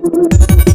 Thank you.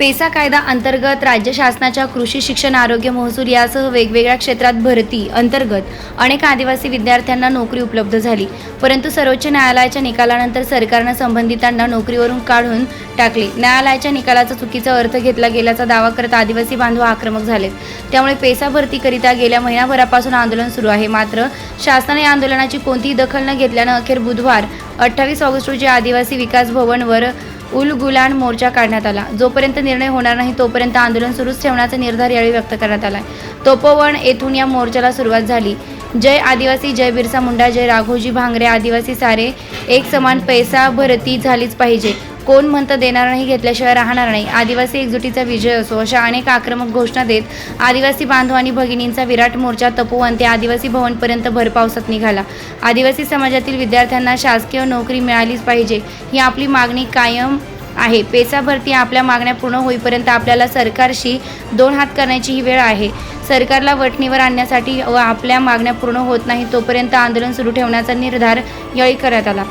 PESA कायदा अंतर्गत राज्य शासनाच्या कृषी शिक्षण आरोग्य महसूल यासह वेगवेगळ्या क्षेत्रात भरती अंतर्गत अनेक आदिवासी विद्यार्थ्यांना नोकरी उपलब्ध झाली. परंतु सर्वोच्च न्यायालयाच्या निकालानंतर सरकारनं संबंधितांना नोकरीवरून काढून टाकले. न्यायालयाच्या निकालाचा चुकीचा अर्थ घेतला गेल्याचा दावा करत आदिवासी बांधव आक्रमक झाले त्यामुळे पेसा भरतीकरिता गेल्या महिनाभरापासून आंदोलन सुरू आहे. मात्र शासनाने या आंदोलनाची कोणतीही दखल न घेतल्यानं अखेर बुधवार अठ्ठावीस ऑगस्ट रोजी आदिवासी विकास भवनवर उल गुलान मोर्चा काढण्यात आला. जोपर्यंत निर्णय होणार नाही तोपर्यंत आंदोलन सुरूच ठेवण्याचा निर्धार यावेळी व्यक्त करण्यात आला तोपोवन येथून या मोर्चाला सुरुवात झाली. जय आदिवासी जय बिरसा मुंडा जय राघोजी भांगरे आदिवासी सारे एक समान पैसा भरती झालीच पाहिजे. कोण म्हणतं देणार नाही घेतल्याशिवाय राहणार नाही. आदिवासी एकजुटीचा विजय असो अशा अनेक आक्रमक घोषणा देत आदिवासी बांधव आणि भगिनींचा विराट मोर्चा तपोवन ते आदिवासी भवनपर्यंत भरपावसात निघाला. आदिवासी समाजातील विद्यार्थ्यांना शासकीय नोकरी मिळालीच पाहिजे ही आपली मागणी कायम आहे. पेसा भरती आपल्या मागण्या पूर्ण होईपर्यंत आपल्याला सरकारशी दोन हात करण्याची ही वेळ आहे. सरकारला वटणीवर आणण्यासाठी व आपल्या मागण्या पूर्ण होत नाही तोपर्यंत आंदोलन सुरू ठेवण्याचा निर्धार यावेळी करण्यात आला.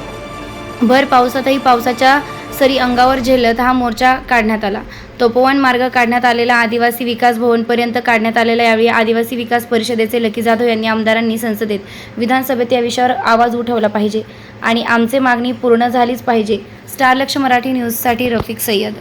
भर पावसातही पावसाच्या सरी अंगावर झेलत हा मोर्चा काढण्यात आला. तपोवन मार्ग काढण्यात आलेला आदिवासी विकास भवनपर्यंत काढण्यात आलेला यावेळी आदिवासी विकास परिषदेचे लकी जाधव यांनी आमदारांनी संसदेत विधानसभेत या विषयावर आवाज उठवला पाहिजे आणि आमचे मागणी पूर्ण झालीच पाहिजे. स्टार लक्ष मराठी न्यूजसाठी रफिक सय्यद.